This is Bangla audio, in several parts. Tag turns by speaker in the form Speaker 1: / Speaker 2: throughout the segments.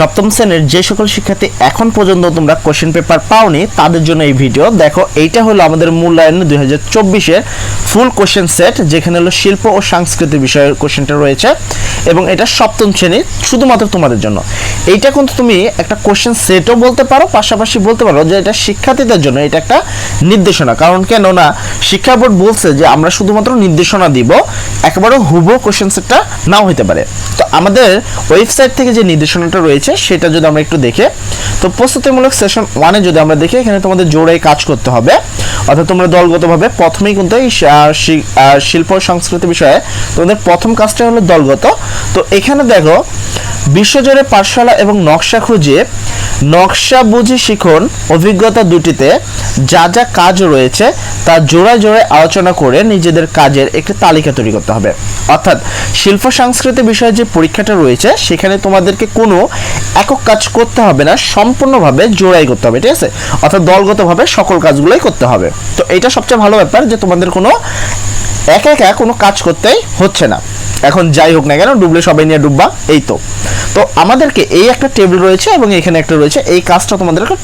Speaker 1: সপ্তম শ্রেণির যে সকল শিক্ষার্থী এখন পর্যন্ত তোমরা কোশ্চেন পেপার পাওনি, তাদের জন্য এই ভিডিও দেখো, এইটা হলো আমাদের মূল্যায়ন দুই হাজার চব্বিশের ফুল কোশ্চেন সেট যেখানে হলো শিল্প ও সংস্কৃতি বিষয়ের কোশ্চেনটা রয়েছে, এবং এটা সপ্তম শ্রেণির শুধুমাত্র তোমাদের জন্য। এইটা কিন্তু তুমি একটা কোশ্চেন সেটও বলতে পারো, পাশাপাশি বলতে পারো যে এটা শিক্ষার্থীদের জন্য এটা একটা নির্দেশনা। কারণ কেন না শিক্ষা বোর্ড বলছে যে আমরা শুধুমাত্র নির্দেশনা দিব একেবারে হুবো কোশ্চেন সেটটা নাও হতে পারে। তো আমাদের ওয়েবসাইট থেকে যে নির্দেশনাটা রয়েছে সেটা যদি আমরা একটু দেখে। তো প্রস্তুতিমূলক সেশন ওয়ানে যদি আমরা দেখি, এখানে তোমাদের জোরে কাজ করতে হবে। অর্থাৎ তোমরা দলগতভাবে প্রথমেই কিন্তু এই শিল্প সংস্কৃতি বিষয়ে তোমাদের প্রথম কাজটা হলো দলগত। তো এখানে দেখো, বিশ্বজুড়ে পাঠশালা এবং নকশা খুঁজে নকশা বুঝি শিখন অভিজ্ঞতা দুটিতে। যা যা কাজ রয়েছে তা জোড়ায় জোড়ায় আলোচনা করে নিজেদের কাজের একটি তালিকা তৈরি করতে হবে। অর্থাৎ শিল্প সংস্কৃতি বিষয়ে যে পরীক্ষাটা রয়েছে, সেখানে তোমাদেরকে কোনো একক কাজ করতে হবে না, সম্পূর্ণভাবে জোড়াই করতে হবে, ঠিক আছে? অর্থাৎ দলগতভাবে সকল কাজগুলোই করতে হবে। তো এটা সবচেয়ে ভালো ব্যাপার যে তোমাদের কোনো একা একা কোনো কাজ করতেই হচ্ছে না। এখন যাই হোক না কেন, ডুবলে সবাই নিয়ে ডুববা, এই তো। তো আমাদেরকে এই একটা টেবিল রয়েছে এবং এখানে একটা রয়েছে। এই কাজটা তোমাদেরকে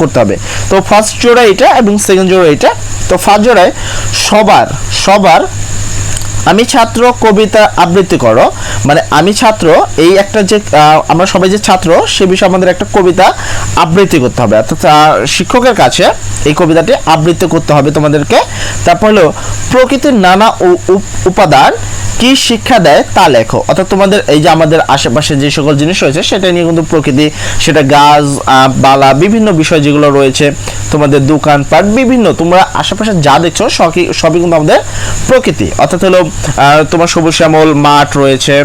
Speaker 1: করতে হবে। তো ফার্স্ট জোড়া এটা এবং সেকেন্ড জোড়া এটা। তো ফার্স্ট জোড়ায় সবার সবার আমি ছাত্র, কবিতা আবৃত্তি করো। মানে আমি ছাত্র, এই একটা যে আমরা সবাই যে ছাত্র, সে বিষয়ে আমাদের একটা কবিতা আবৃত্তি করতে হবে। অর্থাৎ শিক্ষকের কাছে এই কবিতাটি আবৃত্তি করতে হবে তোমাদেরকে। তারপর হলো, প্রকৃতির নানা উপাদান কি শিক্ষা দেয় তা লেখো। অর্থাৎ তোমাদের এই যে আমাদের আশেপাশে যে সকল জিনিস রয়েছে, সেটা নিয়ে কিন্তু প্রকৃতি, সেটা গাছ বালা, বিভিন্ন বিষয় যেগুলো রয়েছে, তোমাদের দোকানপাট, বিভিন্ন, তোমরা আশেপাশে যা দেখছ সবই সবই কিন্তু আমাদের প্রকৃতি। অর্থাৎ হলো তোমার সবুজ শ্যামল, মাঠ রয়েছে,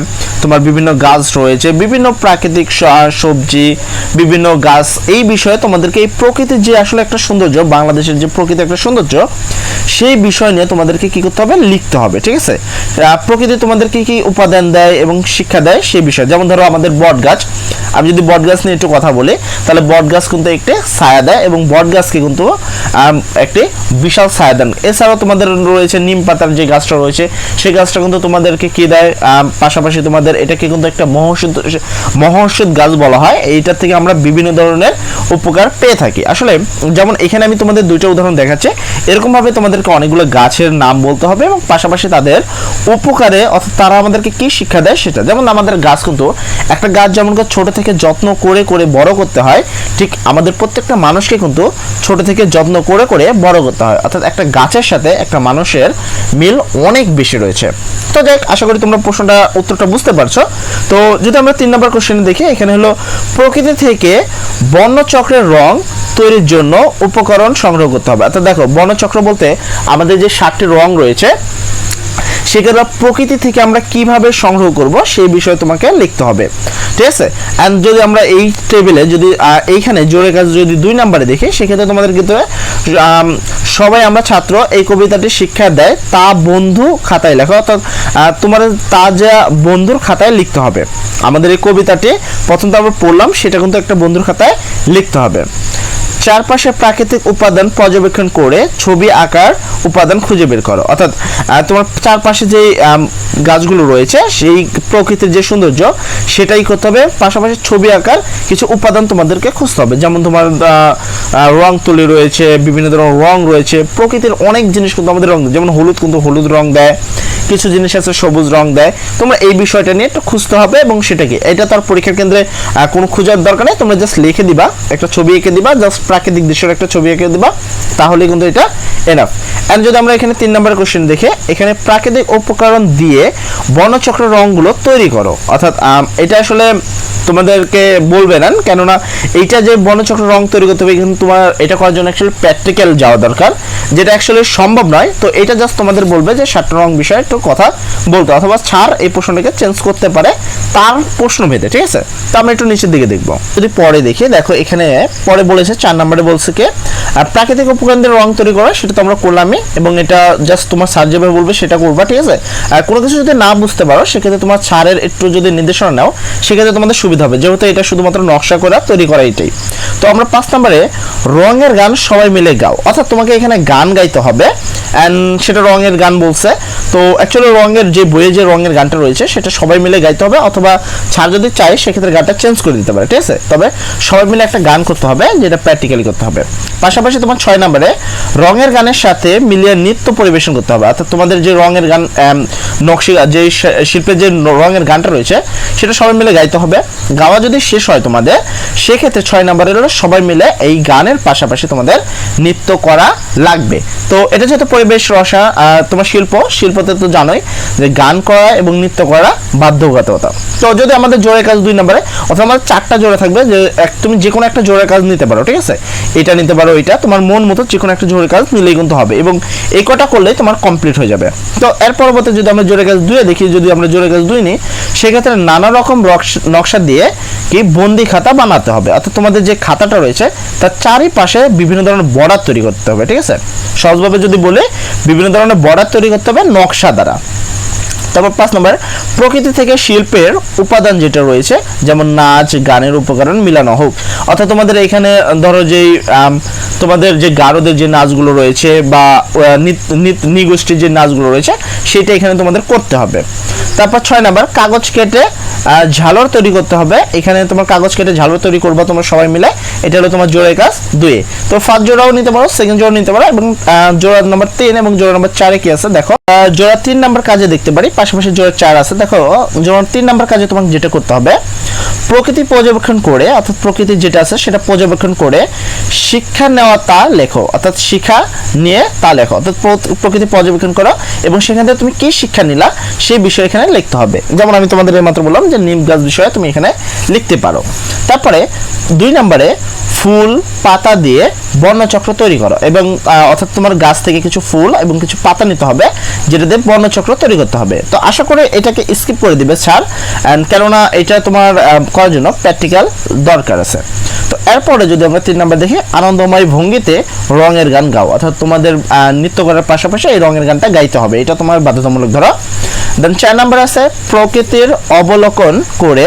Speaker 1: তোমার বিভিন্ন গাছ রয়েছে, বিভিন্ন প্রাকৃতিক সবজি, বিভিন্ন গাছ। এই বিষয়ে তোমাদেরকে এই প্রকৃতির যে আসলে একটা সৌন্দর্য, বাংলাদেশের যে প্রকৃতির একটা সৌন্দর্য, সেই বিষয় নিয়ে তোমাদেরকে কি করতে হবে? লিখতে হবে, ঠিক আছে? প্রকৃতি তোমাদেরকে কি উপাদান দেয় এবং শিক্ষা দেয় সেই বিষয়। যেমন ধরো আমাদের বট গাছ আমি যদি বট গাছ নিয়ে একটু কথা বলি, তাহলে বট গাছ কিন্তু একটি ছায়া দেয় এবং বট গাছকে কিন্তু একটি বিশাল ছায়া দেন এছাড়াও তোমাদের রয়েছে নিম পাতার যে গাছটা রয়েছে, সেই গাছটা কিন্তু তোমাদেরকে কি দেয়? পাশাপাশি তোমাদের এটাকে কিন্তু একটা মহৌষধ মহৌষধ গাছ বলা হয়। এইটার থেকে আমরা বিভিন্ন ধরনের উপকার পেয়ে থাকি। আসলে যেমন এখানে আমি তোমাদের দুইটা উদাহরণ দেখাচ্ছি। এরকমভাবে তোমাদেরকে অনেকগুলো গাছের নাম বলতে হবে এবং পাশাপাশি তাদের উপকারে অর্থাৎ তারা আমাদেরকে কি শিক্ষা দেয় সেটা। যেমন আমাদের গাছ কিন্তু একটা গাছ যেমন ছোট থেকে যত্ন করে করে বড় করতে হয়, ঠিক আমাদের প্রত্যেকটা মানুষকে কিন্তু ছোট থেকে যত্ন করে করে বড় করতে হয়। অর্থাৎ একটা গাছের সাথে একটা মানুষের মিল অনেক বেশি রয়েছে। তো দেখ আশা করি তোমরা প্রশ্নটা, উত্তরটা বুঝতে পারছ। তো যদি আমরা তিন নম্বর কোশ্চেন দেখি, এখানে হলো, প্রকৃতি থেকে বর্ণচক্রের রং তৈরির জন্য উপকরণ সংগ্রহ করতে হবে। অর্থাৎ দেখো, বর্ণচক্র বলতে আমাদের যে সাতটি রং রয়েছে সেগুলো প্রকৃতি থেকে আমরা কীভাবে সংগ্রহ করব সেই বিষয়ে তোমাকে লিখতে হবে। ঠিক আছে? অ্যান্ড যদি আমরা এই টেবিলে যদি এইখানে জোরে কাজ যদি দুই নাম্বারে দেখি, সেক্ষেত্রে তোমাদের কিন্তু সবাই আমরা ছাত্র, এই কবিতাটি শিক্ষা দেয় তা বন্ধু খাতায় লেখো। অর্থাৎ তোমার তা যা বন্ধুর খাতায় লিখতে হবে। আমাদের এই কবিতাটি প্রথম তো আমরা পড়লাম, সেটা কিন্তু একটা বন্ধুর খাতায় লিখতে হবে। চারপাশে প্রাকৃতিক উপাদান পর্যবেক্ষণ করে ছবি আকার উপাদান খুঁজে বের করো। অর্থাৎ তোমার চারপাশে যে গাছগুলো রয়েছে, সেই প্রকৃতির যে সৌন্দর্য, সেটাই করতে হবে। পাশাপাশি ছবি আকার কিছু উপাদান তোমাদেরকে খুঁজতে হবে। যেমন তোমার রং তুলি রয়েছে, বিভিন্ন ধরনের রং রয়েছে। প্রকৃতির অনেক জিনিস কিন্তু আমাদের রং। যেমন হলুদ কিন্তু হলুদ রং দেয়। কিছু জিনিস আছে, সবুজ রং দেয়। তোমরা এই বিষয়টা নিয়ে একটু খুঁজতে হবে এবং সেটা কি? এটা তার পরীক্ষার কেন্দ্রে কোনো খোঁজার দরকার নেই। তোমরা জাস্ট লিখে দিবা, একটা ছবি এঁকে দিবা জাস্ট প্রাকৃতিক দৃশ্যের একটা ছবি এঁকে দিবা, তাহলে কিন্তু এটা এনাফ এন্ড যদি আমরা এখানে তিন নম্বর কোশ্চেন দেখে, এখানে প্রাকৃতিক উপকরণ দিয়ে বর্ণচক্র রংগুলো তৈরি করো। অর্থাৎ এটা আসলে তোমাদেরকে বলবে না, কেননা এইটা যে বর্ণচক্র রং তৈরি করতে হবে, কিন্তু তোমার এটা করার জন্য অ্যাকচুয়ালি প্র্যাকটিক্যাল যাওয়া দরকার, যেটা অ্যাকচুয়ালি সম্ভব নয়। তো এটা জাস্ট তোমাদের বলবে যে সাতটা রং বিষয়ে একটু কথা বলতে, অথবা ছাড় এই প্রশ্নটাকে চেঞ্জ করতে পারে তার প্রশ্ন ভেদে ঠিক আছে? তো আমরা একটু নিচের দিকে দেখব। যদি পরে দেখি, দেখো এখানে পরে বলেছে, চার নম্বরে বলছে কি? প্রাকৃতিক উপকরণ দিয়ে রং তৈরি করা, সেটা তো আমরা করলামই, এবং এটা জাস্ট তোমার স্যার যেভাবে বলবে সেটা করবা, ঠিক আছে? আর কোনো কিছু যদি না বুঝতে পারো, সেক্ষেত্রে তোমার ছাড়ের একটু যদি নির্দেশনা নাও, সেক্ষেত্রে তোমাদের সুবিধা হবে। যেহেতু এটা শুধুমাত্র নকশা করা, তৈরি করা এটাই। তো আমরা পাঁচ নম্বরে, রঙের গান সবাই মিলে গাও। অর্থাৎ তোমাকে এখানে গান গাইতে হবে অ্যান্ড সেটা রঙের গান বলছে। তো অ্যাকচুয়ালি রঙের যে বইয়ে যে রঙের গানটা রয়েছে, সেটা সবাই মিলে গাইতে হবে অথবা ছাড় যদি চাই সেক্ষেত্রে গানটা চেঞ্জ করে দিতে পারে, ঠিক আছে? তবে সবাই মিলে একটা গান করতে হবে, যেটা প্র্যাকটিক্যালি করতে হবে। পাশাপাশি তোমার ছয় নম্বরে, রঙের গানের সাথে মিলিয়ে নৃত্য পরিবেশন করতে হবে। অর্থাৎ তোমাদের যে রঙের গান নকশি, যে শিল্পের যে রঙের গানটা রয়েছে, সেটা সবাই মিলে গাইতে হবে। গাওয়া যদি শেষ হয় তোমাদের, সেক্ষেত্রে ছয় নম্বরের সবাই মিলে এই গানের পাশাপাশি তোমাদের নৃত্য করা লাগবে। তো এটা যেহেতু পরিবেশ রসা তোমার শিল্প, শিল্পতে তো জানোই যে গান করা এবং নৃত্য করা বাধ্যবাধকতা তো যদি আমাদের জোরের কাজ দুই নম্বরে, অথবা আমাদের চারটা জোড়া থাকবে যে এক- তুমি যে কোনো একটা জোরের কাজ নিতে পারো, ঠিক আছে? এটা নিতে পারো, এটা, তোমার মন মতো যে কোনো একটা জোরের কাজ নিলেই কিন্তু হবে এবং এই কটা করলেই তোমার কমপ্লিট হয়ে যাবে। তো এর পরবর্তী যদি আমরা জোরের কাজ দুয়ে দেখি, যদি আমরা জোরের কাজ দুই নিই, সেক্ষেত্রে নানা রকম নকশা দিয়ে কি বন্দি খাতা বানাতে হবে। অর্থাৎ তোমাদের যে খাতাটা রয়েছে, তার চারিপাশে বিভিন্ন ধরনের বর্ডার তৈরি করতে হবে, ঠিক আছে? সহজভাবে যদি বলে, বিভিন্ন ধরনের বর্ডার তৈরি করতে হবে নকশা দ্বারা। তারপর পাঁচ নম্বর, প্রকৃতি থেকে শিল্পের উপাদান যেটা রয়েছে, যেমন নাচ, গানের উপকরণ মিলানো হোক। অর্থাৎ তোমাদের এখানে, ধরো যেই তোমাদের যে গারদের যে নাচগুলো রয়েছে বা নৃগোষ্ঠীর যে নাচগুলো রয়েছে, সেটা এখানে তোমাদের করতে হবে। তারপর ছয় নম্বর, কাগজ কেটে ঝালর তৈরি করতে হবে। এখানে তোমার কাগজ কেটে ঝালর তৈরি করবে তোমরা সবাই মিলে। এটা হলো তোমার জোড়ের কাজ দুয়ে তো ফার্স্ট জোড়াও নিতে পারো সেকেন্ড জোড়া নিতে পারো এবং জোড়া নাম্বার তিন এবং জোড়া নাম্বার চারে কি আছে দেখো। জোড়া তিন নাম্বার কাজে দেখতে পারি, পাশাপাশি জোড়া চার আছে। দেখো, জোড়া তিন নাম্বার কাজে তোমাকে যেটা করতে হবে, প্রকৃতি পর্যবেক্ষণ করে, অর্থাৎ প্রকৃতি যেটা আছে সেটা পর্যবেক্ষণ করে শিক্ষা নেওয়া তা লেখো, অর্থাৎ শিক্ষা নিয়ে তা লেখো, অর্থাৎ প্র- প্রকৃতি পর্যবেক্ষণ করো এবং সেখান থেকে তুমি কি শিক্ষা নিলা, সেই বিষয় এখানে লিখতে হবে। যেমন আমি তোমাদের মাত্র বললাম যে নিম গাছ বিষয়ে তুমি এখানে লিখতে পারো। তারপরে দুই নম্বরে ফুল, পাতা দিয়ে বর্ণচক্র তৈরি করো এবং অর্থাৎ তোমার গাছ থেকে কিছু ফুল এবং কিছু পাতা নিতে হবে, যেটা দিয়ে বর্ণচক্র তৈরি করতে হবে। তো আশা করে এটাকে স্কিপ করে দিবে স্যার অ্যান্ড কেননা এটা তোমার করার জন্য প্র্যাকটিক্যাল দরকার আছে। তো এরপরে যদি আমরা তিন নম্বর দেখি, আনন্দময় ভঙ্গিতে রঙের গান গাও, অর্থাৎ তোমাদের নৃত্য করার পাশাপাশি এই রঙের গানটা গাইতে হবে। এটা তোমার বাধ্যতামূলক ধরো। দেন চার নাম্বার আছে, প্রকৃতির অবলোকন করে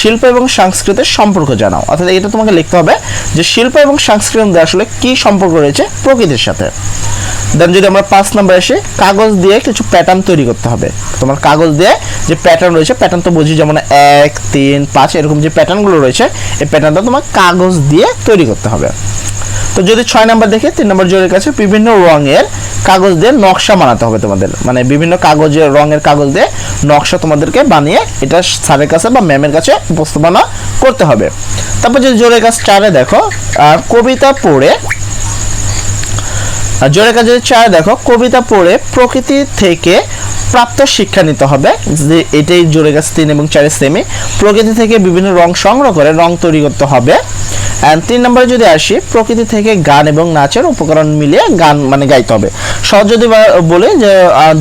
Speaker 1: শিল্প এবং সংস্কৃতির সম্পর্ক জানাও। অর্থাৎ এটা তোমাকে লিখতে হবে যে শিল্প এবং সংস্কৃতির মধ্যে আসলে কি সম্পর্ক রয়েছে প্রকৃতির সাথে। দেন যদি আমরা পাঁচ নাম্বার এসে কাগজ দিয়ে কিছু প্যাটার্ন তৈরি করতে হবে। তোমার কাগজ দিয়ে যে প্যাটার্ন রয়েছে প্যাটার্ন তো বুঝি যেমন এক, তিন, পাঁচ, এরকম যে প্যাটার্নগুলো রয়েছে, এই প্যাটার্নটা তোমার কাগজ দিয়ে তৈরি করতে হবে। তো যদি ছয় নাম্বার দেখে, তিন নম্বর জোরের কাছে বিভিন্ন রঙের কাগজ দিয়ে নকশা বানাতে হবে তোমাদের। মানে বিভিন্ন কাগজের, রঙের কাগজ দিয়ে নকশা তোমাদেরকে বানিয়ে এটা স্যারের কাছে বা ম্যামের কাছে উপস্থাপনা করতে হবে। তারপর যদি জোরের কাজ চারে দেখো কবিতা পড়ে জোরের কাজে চার দেখো, কবিতা পড়ে প্রকৃতি থেকে প্রাপ্ত শিক্ষা নিতে হবে। যে এটাই জোরে গাছ তিন এবং চারের সেমে প্রকৃতি থেকে বিভিন্ন রং সংগ্রহ করে রং তৈরি করতে হবে। অ্যান্ড তিন নম্বরে যদি আসি, প্রকৃতি থেকে গান এবং নাচের উপকরণ মিলিয়ে গান মানে গাইতে হবে। সহজ যদি বলে যে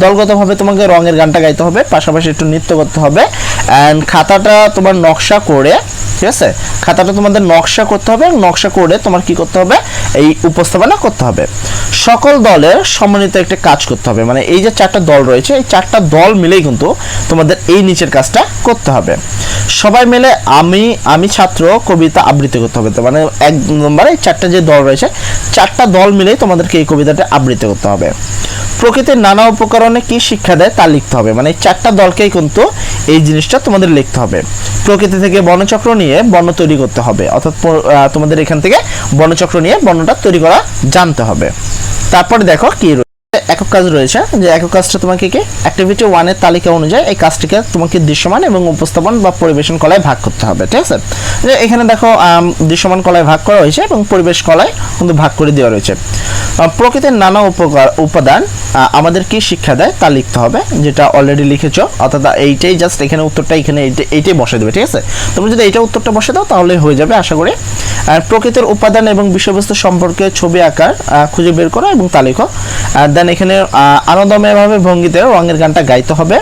Speaker 1: দলগতভাবে তোমাকে রঙের গানটা গাইতে হবে, পাশাপাশি একটু নৃত্য করতে হবে। অ্যান্ড খাতাটা তোমার নকশা করে, ঠিক আছে? খাতাটা তোমাদের নকশা করতে হবে নকশা করে তোমার কি করতে হবে? এই উপস্থাপনা করতে হবে। সকল দলের সমন্বিত একটা কাজ করতে হবে। মানে এই যে চারটা দল রয়েছে, এই চারটা দল মিলেই কিন্তু তোমাদের এই নিচের কাজটা করতে হবে। সবাই মিলে আমি আমি ছাত্র, কবিতা আবৃত্তি করতে হবে। মানে এক নম্বরে চারটা যে দল রয়েছে, চারটা দল মিলেই তোমাদেরকে এই কবিতাটা আবৃত্তি করতে হবে। প্রকৃতির নানা উপকরণে কি শিক্ষা দেয় তা লিখতে হবে। মানে চারটা দলকেই কিন্তু এই জিনিসটা তোমাদের লিখতে হবে। প্রকৃতি থেকে বর্ণচক্র নিয়ে বর্ণ তৈরি করতে হবে। অর্থাৎ তোমাদের এখান থেকে বর্ণচক্র নিয়ে বর্ণটা তৈরি করা জানতে হবে। তারপরে দেখো কি একক কাজ রয়েছে, যে একক কাজটা তোমাকে কি? অ্যাক্টিভিটি ওয়ানের তালিকা অনুযায়ী এই কাজটিকে তোমাকে দৃশ্যমান এবং উপস্থাপন বা পরিবেশন কলায় ভাগ করতে হবে, ঠিক আছে? যে এখানে দেখো দৃশ্যমান কলায় ভাগ করা হয়েছে এবং পরিবেশ কলায় কিন্তু ভাগ করে দেওয়া রয়েছে। প্রকৃতির নানা উপকার, উপাদান আমাদের কি শিক্ষা দেয় তা লিখতে হবে, যেটা অলরেডি লিখেছো, অর্থাৎ এইটাই জাস্ট এখানে উত্তরটা এখানে এইটা- এইটাই বসে দেবে, ঠিক আছে? তুমি যদি এইটা উত্তরটা বসে দাও, তাহলে হয়ে যাবে, আশা করি। আর প্রকৃতির উপাদান এবং বিষয়বস্তু সম্পর্কে ছবি আকার খুঁজে বের করো এবং তা লিখো। আর দেন এখানে আনন্দময়ভাবে ভঙ্গিতে রঙের গানটা গাইতে হবে।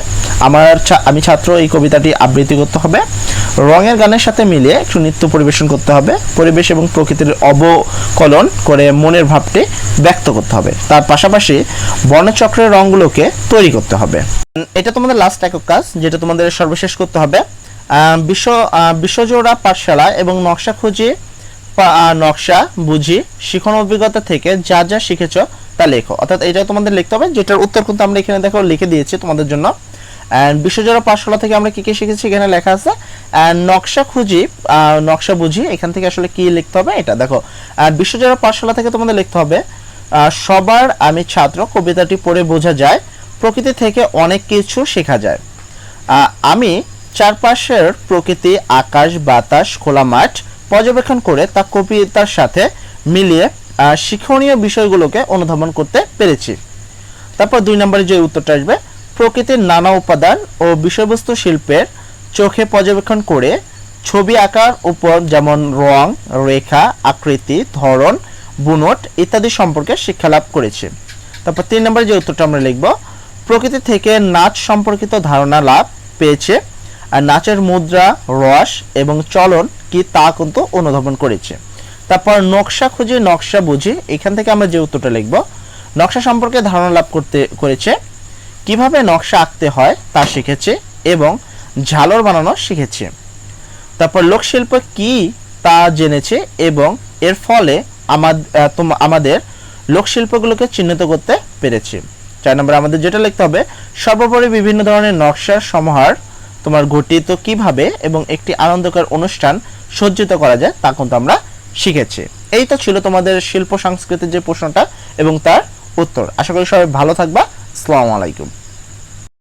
Speaker 1: আমার আমি ছাত্র, এই কবিতাটি আবৃত্তি করতে হবে। রঙের গানের সাথে মিলিয়ে একটু নৃত্য পরিবেশন করতে হবে। পরিবেশ এবং প্রকৃতির অবকলন করে মনের ভাবটি ব্যক্ত করতে হবে। তার পাশাপাশি বর্ণচক্রের রঙগুলোকে তৈরি করতে হবে। এটা তোমাদের লাস্ট একক কাজ, যেটা তোমাদের সর্বশেষ করতে হবে। বিশ্ব বিশ্বজোড়া পাঠশালা এবং নকশা খুঁজি নকশা, বুঝি, শিখন অভিজ্ঞতা থেকে যা যা শিখেছ তা লেখো। অর্থাৎ এটা তোমাদের লিখতে হবে, যেটার উত্তর কিন্তু আমরা এখানে দেখো লিখে দিয়েছি তোমাদের জন্য। অ্যান্ড বিশ্বজোড়া পাঠশালা থেকে আমরা কি কি শিখেছি এখানে লেখা আছে? অ্যান্ড নকশা খুঁজি নকশা বুঝি, এখান থেকে আসলে কি লিখতে হবে? এটা দেখো। আর বিশ্বজোড়া পাঠশালা থেকে তোমাদের লিখতে হবে সবার আমি ছাত্র, কবিতাটি পড়ে বোঝা যায়, প্রকৃতি থেকে অনেক কিছু শেখা যায়। আমি চারপাশের প্রকৃতি, আকাশ, বাতাস, খোলা মাঠ পর্যবেক্ষণ করে তা কবিতার সাথে মিলিয়ে শিক্ষণীয় বিষয়গুলোকে অনুধাবন করতে পেরেছি। তারপর দুই নম্বরে যে উত্তরটা আসবে, প্রকৃতির নানা উপাদান ও বিষয়বস্তু শিল্পের চোখে পর্যবেক্ষণ করে ছবি আঁকার উপর যেমন রং, রেখা, আকৃতি, ধরন, বুনট ইত্যাদি সম্পর্কে শিক্ষা লাভ করেছে। তারপর তিন নম্বরে যে উত্তরটা আমরা লিখব, প্রকৃতি থেকে নাচ সম্পর্কিত ধারণা লাভ পেয়েছে আর নাচের মুদ্রা, রস এবং চলন কি তা কিন্তু অনুধাবন করেছে। তারপর নকশা খুঁজে নকশা বুঝি এখান থেকে আমরা যে উত্তরটা লিখব, নকশা সম্পর্কে ধারণা লাভ করতে করেছে, কীভাবে নকশা আঁকতে হয় তা শিখেছে এবং ঝালর বানানো শিখেছে। তারপর লোকশিল্প কি তা জেনেছে এবং এর ফলে আমাদের লোকশিল্পগুলোকে চিহ্নিত করতে পেরেছি। চার নম্বরে আমাদের যেটা লিখতে হবে, সর্বোপরি বিভিন্ন ধরনের নকশার সমাহার তোমার গঠিত কীভাবে এবং একটি আনন্দকর অনুষ্ঠান সজ্জিত করা যায় তা কিন্তু আমরা শিখেছি। এই তো ছিল তোমাদের শিল্প সংস্কৃতির যে প্রশ্নটা এবং তার উত্তর। আশা করি সবাই ভালো থাকবা। আসসালামু আলাইকুম।